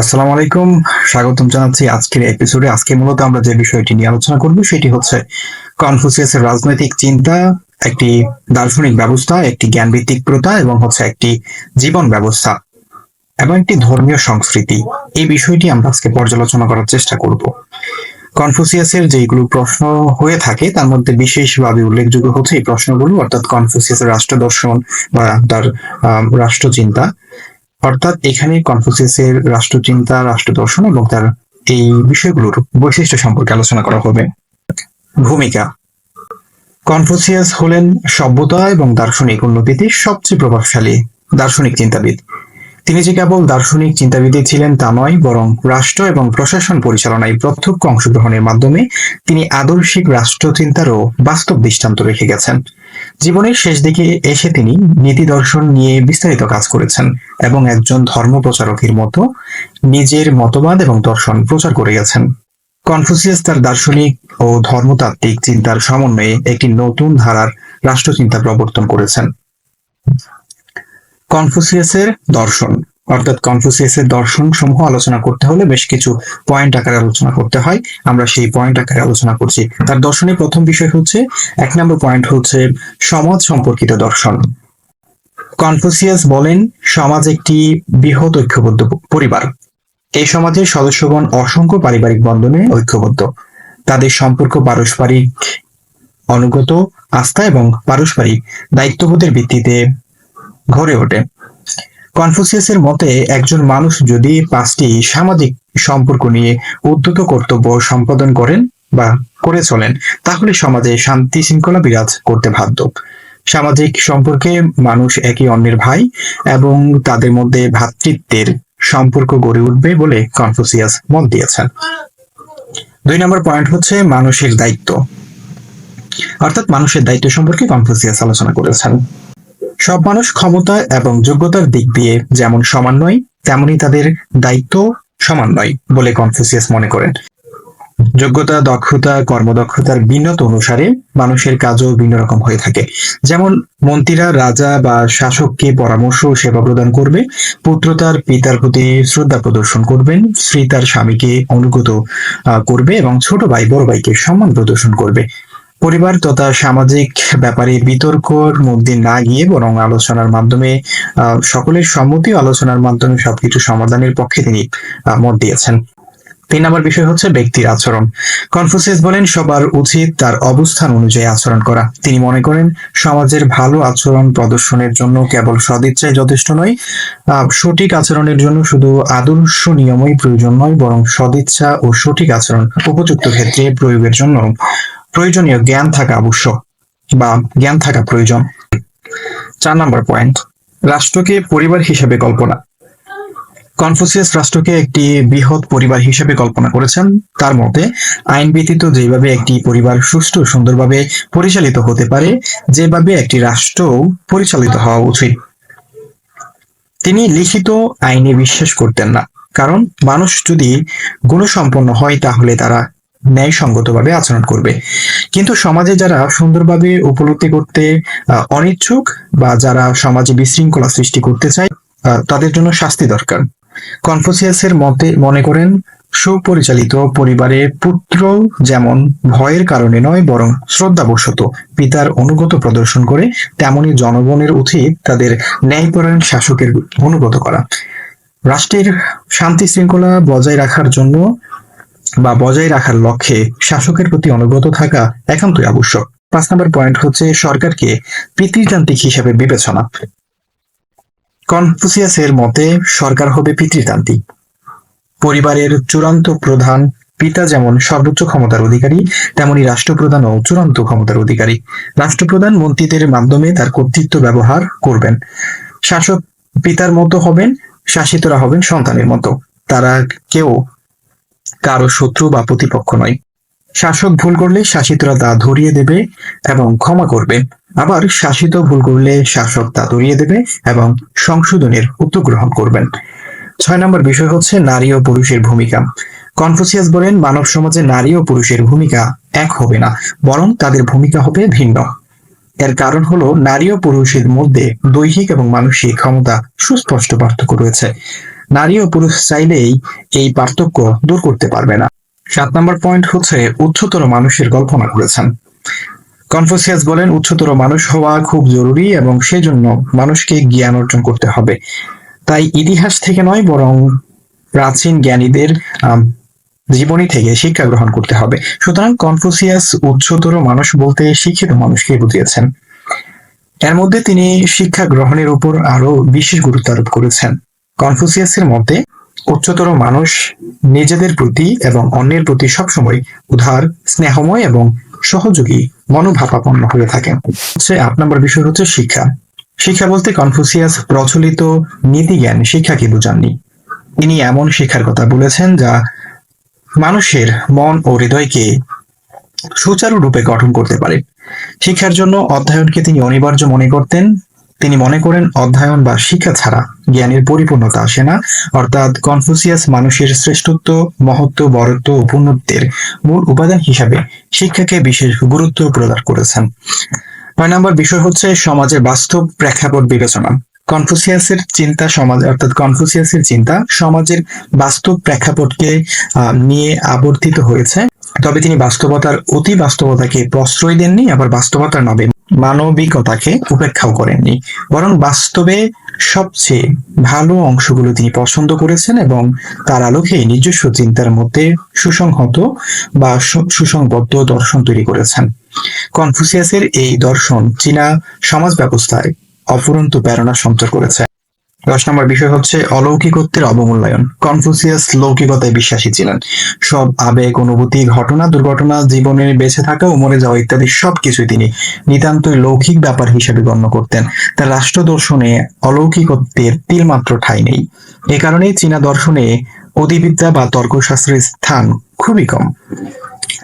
আসসালামু আলাইকুম। স্বাগতম জানাচ্ছি আজকের এপিসোডে আজকে মূলত আমরা যে বিষয়টি নিয়ে আলোচনা করব, সেটি হচ্ছে কনফুসিয়াসের রাজনৈতিক চিন্তা, একটি দার্শনিক ব্যবস্থা, একটি জ্ঞানভিত্তিক প্রথা এবং হচ্ছে একটি জীবন ব্যবস্থা এবং একটি ধর্মীয় সংস্কৃতি। এই বিষয়টি আমরা আজকে পর্যালোচনা করার চেষ্টা করব। কনফুসিয়াসের যেগুলো প্রশ্ন হয়ে থাকে, তার মধ্যে বিশেষভাবে উল্লেখযোগ্য হচ্ছে এই প্রশ্নগুলো, অর্থাৎ কনফুসিয়াসের রাষ্ট্র দর্শন বা তার রাষ্ট্রচিন্তা। অর্থাৎ এখানে কনফুসিয়াসের রাষ্ট্রচিন্তা রাষ্ট্র দর্শন এবং তার এই বিষয়গুলোর বৈশিষ্ট্য সম্পর্কে আলোচনা করা হবে। ভূমিকা। কনফুসিয়াস হলেন সভ্যতা এবং দার্শনিক উন্নতিতে সবচেয়ে প্রভাবশালী দার্শনিক চিন্তাবিদ। তিনি যে কেবল দার্শনিক চিন্তাবিদই ছিলেন তা নয়, বরং রাষ্ট্র এবং প্রশাসন পরিচালনায় প্রত্যক্ষ অংশগ্রহণের মাধ্যমে তিনি আদর্শিক রাষ্ট্রচিন্তারও বাস্তব দৃষ্টান্ত রেখে গেছেন। জীবনের শেষ দিকে এসে তিনি নীতি দর্শন নিয়ে বিস্তারিত কাজ করেছেন এবং একজন ধর্ম প্রচারকের মতো নিজের মতবাদ এবং দর্শন প্রচার করে গেছেন। কনফুসিয়াস তার দার্শনিক ও ধর্মতাত্ত্বিক চিন্তার সমন্বয়ে একটি নতুন ধারার রাষ্ট্রচিন্তা প্রবর্তন করেছেন। কনফুসিয়াসের দর্শন অর্থাৎ কনফুসিয়াসের দর্শন সমূহ আলোচনা করতে হলে বেশ কিছু পয়েন্ট আকারে আলোচনা করতে হয়। আমরা সেই পয়েন্ট আকারে আলোচনা করছি। তার দর্শনের প্রথম বিষয় হচ্ছে, এক নম্বর পয়েন্ট হচ্ছে সমাজ সম্পর্কিত দর্শন। কনফুসিয়াস বলেন, সমাজ একটি বৃহৎ ঐক্যবদ্ধ পরিবার। এই সমাজের সদস্যগণ অসংখ্য পারিবারিক বন্ধনে ঐক্যবদ্ধ। তাদের সম্পর্ক পারস্পরিক অনুগত, আস্থা এবং পারস্পরিক দায়িত্ববোধের ভিত্তিতে গড়ে ওঠে। কনফুসিয়াসের মতে, একজন মানুষ যদি পাঁচটি সামাজিক সম্পর্ক নিয়ে উদ্যত কর্তব্য সম্পাদন করেন বা করে চলেন, তাহলে সমাজে শান্তি শৃঙ্খলা বিরাজ করতে বাধ্য। সামাজিক সম্পর্কে মানুষ একে অন্যের ভাই এবং তাদের মধ্যে ভ্রাতৃত্বের সম্পর্ক গড়ে উঠবে বলে কনফুসিয়াস মত দিয়েছেন। দুই নম্বর পয়েন্ট হচ্ছে মানুষের দায়িত্ব। অর্থাৎ মানুষের দায়িত্ব সম্পর্কে কনফুসিয়াস আলোচনা করেছেন। সব মানুষ ক্ষমতা এবং যোগ্যতার দিক দিয়ে যেমন সমান নয়, তেমনি তাদের দায়িত্ব সমান নয় বলে কনফুসিয়াস মনে করেন। যোগ্যতা, দক্ষতা, কর্মদক্ষতার ভিন্নতা অনুসারে মানুষের কাজও ভিন্ন রকম হয়ে থাকে। যেমন মন্ত্রীরা রাজা বা শাসককে পরামর্শ সেবা প্রদান করবে, পুত্র তার পিতার প্রতি শ্রদ্ধা প্রদর্শন করবেন, স্ত্রী তার স্বামীকে অনুগত করবে এবং ছোট ভাই বড় ভাইকে সম্মান প্রদর্শন করবে। পরিবার তথা সামাজিক ব্যাপারে বিতর্কর মধ্যে না গিয়ে বরং আলোচনার মাধ্যমে সকলের সম্মতি আলোচনার মাধ্যমে সবকিছু সমাধানের পক্ষে তিনি মত দিয়েছেন। তিন নম্বর বিষয় হচ্ছে ব্যক্তির আচরণ। কনফুসিয়াস বলেন, সবার উচিত তার অবস্থান অনুযায়ী আচরণ করা। তিনি মনে করেন, সমাজের ভালো আচরণ প্রদর্শনের জন্য কেবল সদিচ্ছাই যথেষ্ট নয় সঠিক আচরণের জন্য শুধু আদর্শ নিয়মই প্রয়োজন নয়, বরং সদিচ্ছা ও সঠিক আচরণ উপযুক্ত ক্ষেত্রে প্রয়োগের জন্য প্রয়োজনীয় জ্ঞান থাকা আবশ্যক বা জ্ঞান থাকা প্রয়োজন। চার নম্বর পয়েন্ট, রাষ্ট্রকে পরিবার হিসেবে কল্পনা। কনফুসিয়াস রাষ্ট্রকে একটি বৃহৎ পরিবার হিসেবে কল্পনা করেছেন। তার মতে, আইন ব্যতীত যেভাবে একটি পরিবার সুষ্ঠু, সুন্দরভাবে পরিচালিত হতে পারে, যেভাবে একটি রাষ্ট্র পরিচালিত হওয়া উচিত। তিনি লিখিত আইনে বিশ্বাস করতেন না। কারণ, মানুষ যদি গুণসম্পন্ন হয়, তাহলে তারা ন্যায়সঙ্গতভাবে আচরণ করবে। কিন্তু সমাজে যারা সুন্দরভাবে উপলব্ধি করতে অনিচ্ছুক বা যারা সমাজে বিশৃঙ্খলা সৃষ্টি করতে চায় তাদের জন্য শাস্তি দরকার। কনফুসিয়াসের মতে মনে করেন, সুপরিচালিত পরিবারে পুত্র যেমন ভয়ের কারণে নয়, বরং শ্রদ্ধাবশত পিতার অনুগত প্রদর্শন করে, তেমনি জনগণের উচিত তাদের ন্যায়পরায়ণ শাসকের অনুগত করা। রাষ্ট্রের শান্তি শৃঙ্খলা বজায় রাখার জন্য বা বজায় রাখার লক্ষ্যে শাসকের প্রতি অনুগত থাকা একান্তই আবশ্যক। পাঁচ নম্বর পয়েন্ট হচ্ছে সরকারকে পিতৃতান্ত্রিক হিসেবে বিবেচনা। কনফুসিয়াসের মতে, সরকার হবে পিতৃতান্ত্রিক। পরিবারের চূড়ান্ত প্রধান পিতা যেমন সর্বোচ্চ ক্ষমতার অধিকারী, তেমনি রাষ্ট্রপ্রধানও চূড়ান্ত ক্ষমতার অধিকারী। রাষ্ট্রপ্রধান মন্ত্রীদের মাধ্যমে তার কর্তৃত্ব ব্যবহার করবেন। শাসক পিতার মতো হবেন, শাসিতরা হবেন সন্তানের মতো। তারা কেউ কারও শত্রু বা প্রতিপক্ষ নয়। শাসক ভুল করলে শাসিতরা তা ধরিয়ে দেবে এবং ক্ষমা করবে। আবার শাসিত ভুল করলে শাসক তা ধরিয়ে দেবে এবং সংশোধনের উদ্যোগ গ্রহণ করবেন। ছয় নম্বর বিষয় হচ্ছে নারী ও পুরুষের ভূমিকা। কনফুসিয়াস বলেন, মানব সমাজে নারী ও পুরুষের ভূমিকা এক হবে না, বরং তাদের ভূমিকা হবে ভিন্ন। এর কারণ হলো, নারী ও পুরুষের মধ্যে দৈহিক এবং মানসিক ক্ষমতা সুস্পষ্ট পার্থক্য রয়েছে। নারী ও পুরুষ চাইলেই এই পার্থক্য দূর করতে পারবে না। সাত নম্বর পয়েন্ট হচ্ছে উচ্চতর মানুষের কল্পনা করেছেন। কনফুসিয়াস বলেন, উচ্চতর মানুষ হওয়া খুব জরুরি এবং সেজন্য মানুষকে জ্ঞান অর্জন করতে হবে। তাই ইতিহাস থেকে নয়, বরং প্রাচীন জ্ঞানীদের জীবনী থেকে শিক্ষা গ্রহণ করতে হবে। সুতরাং কনফুসিয়াস উচ্চতর মানুষ বলতে শিক্ষিত মানুষকে বুঝিয়েছেন। এর মধ্যে তিনি শিক্ষা গ্রহণের উপর আরও বিশেষ গুরুত্ব আরোপ করেছেন। কনফুসিয়াসের মতে উচ্চতর মানুষ নিজেদের প্রতি এবং অন্যের প্রতি সবসময় উদার, স্নেহময় এবং সহযোগী মনোভাবাপন্ন হয়ে থাকেন আট নম্বর বিষয় হচ্ছে শিক্ষা। শিক্ষা বলতে কনফুসিয়াস প্রচলিত নীতি জ্ঞান শিক্ষাকে বোঝাননি। তিনি এমন শিক্ষার কথা বলেছেন যা মানুষের মন ও হৃদয়কে সুচারুরূপে গঠন করতে পারে। শিক্ষার জন্য অধ্যয়নকে তিনি অনিবার্য মনে করতেন। তিনি মনে করেন অধ্যয়ন বা শিক্ষা ছাড়া জ্ঞানের পরিপূর্ণতা আসে না, অর্থাৎ কনফুসিয়াস মানুষের শ্রেষ্ঠত্ব, মহত্ব, বরত্ব ও পূর্ণত্বের মূল উপাদান হিসাবে শিক্ষাকে বিশেষ গুরুত্ব প্রদান করেছেন। নয় নম্বর বিষয় হচ্ছে সমাজের বাস্তব প্রেক্ষাপট বিবেচনা। কনফুসিয়াসের চিন্তা সমাজ, অর্থাৎ কনফুসিয়াসের চিন্তা সমাজের বাস্তব প্রেক্ষাপটকে নিয়ে আবর্তিত হয়েছে। তবে তিনি বাস্তবতার অতি বাস্তবতাকে প্রশ্রয় দেননি, আবার বাস্তবতার নবে মানবিকতাকে উপেক্ষাও করেননি, বরং বাস্তবে সবচেয়ে ভালো অংশগুলো তিনি পছন্দ করেছেন এবং তার আলোকে নিজস্ব চিন্তার মধ্যে সুসংহত বা সুসংবদ্ধ দর্শন তৈরি করেছেন। কনফুসিয়াসের এই দর্শন চীনা সমাজ ব্যবস্থায় অফুরন্ত প্রেরণা সঞ্চার করেছে। দশ নম্বর বিষয় হচ্ছে অলৌকিকত্বের অবমূল্যায়ন। কনফুসিয়াস লৌকিকতায় বিশ্বাসী ছিলেন। সব আবেগ, অনুভূতি, ঘটনা, দুর্ঘটনা, জীবনে বেঁচে থাকা ও মরে যাওয়া ইত্যাদি সবকিছুই তিনি নিতান্তই লৌকিক ব্যাপার হিসেবে গণ্য করতেন। তার রাষ্ট্র দর্শনে অলৌকিকত্বের তিলমাত্র ঠাঁই নেই। এ কারণেই চীনা দর্শনে অধিবিদ্যা বা তর্কশাস্ত্রের স্থান খুবই কম।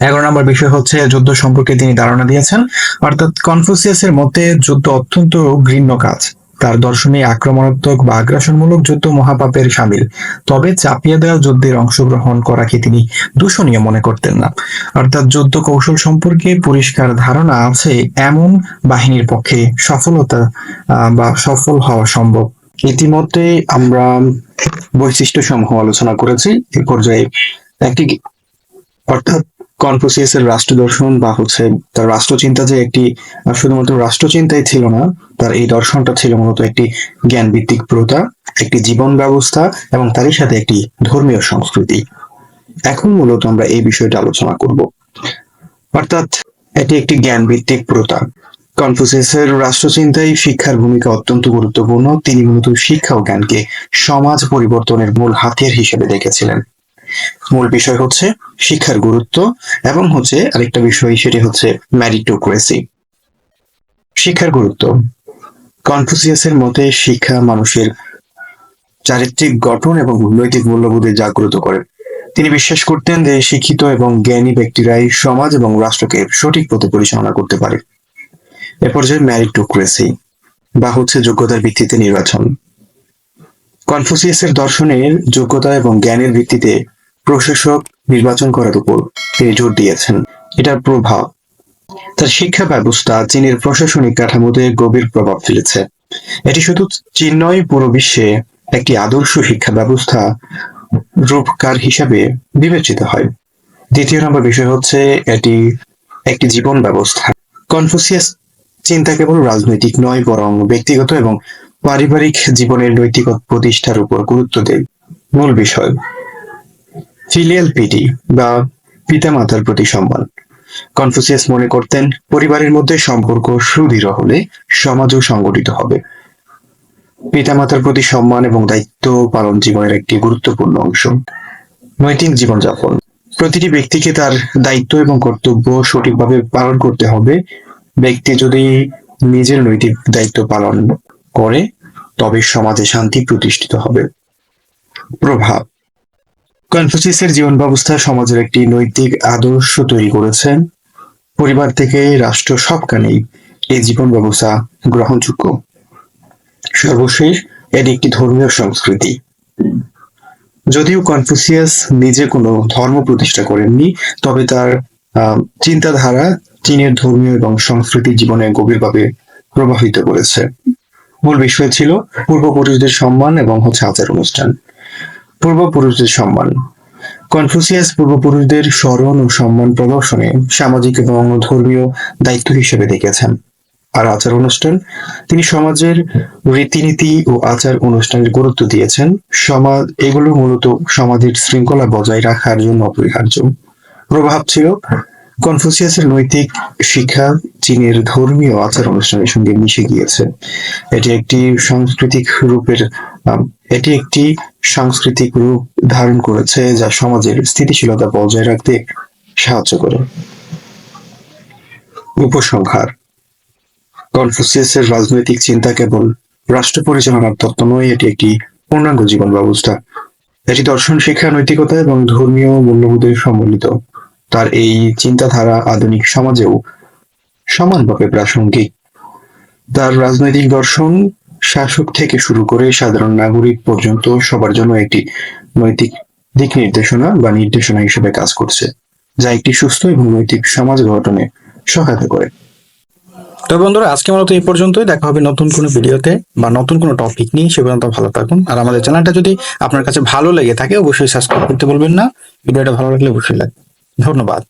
এগারো নম্বর বিষয় হচ্ছে যুদ্ধ সম্পর্কে তিনি ধারণা দিয়েছেন। অর্থাৎ কনফুসিয়াসের মতে যুদ্ধ অত্যন্ত ঘৃণ্য কাজ। তার দর্শনে আক্রমণাত্মক বা আগ্রাসনমূলক যুদ্ধ মহাপাপের সামিল? তবে চাপিয়ে দেওয়া যুদ্ধের অংশগ্রহণ করাকে তিনি দূষণীয় মনে করতেন না। অর্থাৎ যুদ্ধ কৌশল সম্পর্কে পরিষ্কার ধারণা আছে এমন বাহিনীর পক্ষে সফলতা বা সফল হওয়া সম্ভব। ইতিমধ্যে আমরা বৈশিষ্ট্য সমূহ আলোচনা করেছি, এ পর্যায়ে একটি অর্থাৎ কনফুসিয়াসের রাষ্ট্র দর্শন বা হচ্ছে তার রাষ্ট্রচিন্তা যে একটি শুধুমাত্র রাষ্ট্রচিন্তাই ছিল না, তার এই দর্শনটা ছিল মূলত একটি জ্ঞান ভিত্তিক প্রথা, একটি জীবন ব্যবস্থা এবং তারই সাথে একটি ধর্মীয় সংস্কৃতি। এখন মূলত আমরা এই বিষয়টা আলোচনা করব। অর্থাৎ এটি একটি জ্ঞান ভিত্তিক প্রথা। কনফুসিয়াসের রাষ্ট্রচিন্তায় শিক্ষার ভূমিকা অত্যন্ত গুরুত্বপূর্ণ। তিনি মূলত শিক্ষা ও জ্ঞানকে সমাজ পরিবর্তনের মূল হাতিয়ার হিসেবে দেখেছিলেন। মূল বিষয় হচ্ছে শিক্ষার গুরুত্ব এবং হচ্ছে আরেকটা বিষয় সেটি হচ্ছে ম্যারিটোক্রেসি শিক্ষার গুরুত্ব। কনফুসিয়াসের মতে শিক্ষা মানুষের চারিত্রিক গঠন এবং নৈতিক মূল্যবোধে জাগ্রত করে। তিনি বিশ্বাস করতেন যে শিক্ষিত এবং জ্ঞানী ব্যক্তিরাই সমাজ এবং রাষ্ট্রকে সঠিক পথে পরিচালনা করতে পারে। এ পর্যায়ে ম্যারিটোক্রেসি বা হচ্ছে যোগ্যতার ভিত্তিতে নির্বাচন। কনফুসিয়াসের দর্শনের যোগ্যতা এবং জ্ঞানের ভিত্তিতে প্রশাসক নির্বাচন করার উপর তিনি জোর দিয়েছেন। এটার প্রভাব। তার শিক্ষা ব্যবস্থা চীনের প্রশাসনিক কাঠামোতে গভীর প্রভাব ফেলেছে। এটি শুধু চীন নয়, পুরো বিশ্বে একটি আদর্শ শিক্ষা ব্যবস্থা রূপকার হিসাবে বিবেচিত হয়। দ্বিতীয় নম্বর বিষয় হচ্ছে, এটি একটি জীবন ব্যবস্থা। কনফুসিয়াস চিন্তা কেবল রাজনৈতিক নয়, বরং ব্যক্তিগত এবং পারিবারিক জীবনের নৈতিক প্রতিষ্ঠার উপর গুরুত্ব দেয়। মূল বিষয় ফিলিয়াল পিটি বা পিতামাতার প্রতি সম্মান। কনফুসিয়াস মনে করতেন, পরিবারের মধ্যে সম্পর্ক সুদৃঢ় হলে সমাজও সংগঠিত হবে। পিতামাতার প্রতি সম্মান এবং দায়িত্ব পালন জীবনের একটি গুরুত্বপূর্ণ অংশ। নৈতিক জীবনযাপন। প্রতিটি ব্যক্তিকে তার দায়িত্ব এবং কর্তব্য সঠিকভাবে পালন করতে হবে। ব্যক্তি যদি নিজের নৈতিক দায়িত্ব পালন করে, তবে সমাজে শান্তি প্রতিষ্ঠিত হবে। প্রভাব। কনফুসিয়াসের জীবন ব্যবস্থা সমাজের একটি নৈতিক আদর্শ তৈরি করেছেন পরিবার থেকে রাষ্ট্র সবখানেই এই জীবন ব্যবস্থা গ্রহণযোগ্য। সর্বশেষ, এটি একটি ধর্মীয় সংস্কৃতি। যদিও কনফুসিয়াস নিজে কোনো ধর্ম প্রতিষ্ঠা করেননি, তবে তার চিন্তাধারা চীনের ধর্মীয় এবং সংস্কৃতি জীবনে গভীরভাবে প্রভাবিত করেছে। মূল বিষয় ছিল পূর্বপুরুষদের সম্মান এবং হচ্ছে আচার অনুষ্ঠান। পূর্বপুরুষদের সম্মান। কনফুসিয়াস পূর্বপুরুষদের স্মরণ ও সম্মান প্রদর্শনে সামাজিক এবং ধর্মীয় দায়িত্ব হিসেবে দেখেছেন। আর আচার অনুষ্ঠান, তিনি সমাজের রীতিনীতি ও আচার অনুষ্ঠানের গুরুত্ব দিয়েছেন। সমাজ, এগুলো মূলত সমাজের শৃঙ্খলা বজায় রাখার জন্য অপরিহার্য। প্রভাব ছিল কনফুসিয়াসের নৈতিক শিক্ষা, চীনের ধর্মীয় আচার অনুষ্ঠানের সঙ্গে মিশে গিয়েছে। এটি একটি সাংস্কৃতিক রূপের এটি একটি সাংস্কৃতিক রূপ ধারণ করেছে যা সমাজের স্থিতিশীলতা বজায় রাখতে সাহায্য করে। উপসংহার। কনফুসিয়াসের রাজনৈতিক চিন্তা কেবল রাষ্ট্র পরিচালনার তত্ত্ব নয়, এটি একটি পূর্ণাঙ্গ জীবন ব্যবস্থা। এটি দর্শন, শিক্ষা, নৈতিকতা এবং ধর্মীয় মূল্যবোধের সম্মিলিত। তার এই চিন্তাধারা আধুনিক সমাজেও সমানভাবে প্রাসঙ্গিক। তার রাজনৈতিক দর্শন শাসক থেকে শুরু করে সাধারণ নাগরিক পর্যন্ত সবার জন্য একটি নৈতিক দিক নির্দেশনা বা নির্দেশনা হিসেবে কাজ করছে, যা একটি সুস্থ এবং নৈতিক সমাজ গঠনে সহায়তা করে। তো বন্ধুরা, আজকে মূলত এই পর্যন্তই। দেখা হবে নতুন কোনো ভিডিওতে বা নতুন কোনো টপিক নিয়ে। সে পর্যন্ত ভালো থাকুন। আর আমাদের চ্যানেলটা যদি আপনার কাছে ভালো লেগে থাকে, অবশ্যই সাবস্ক্রাইব করতে বলবেন না। ভিডিওটা ভালো লাগলে অবশ্যই লাগবে ধন্যবাদ।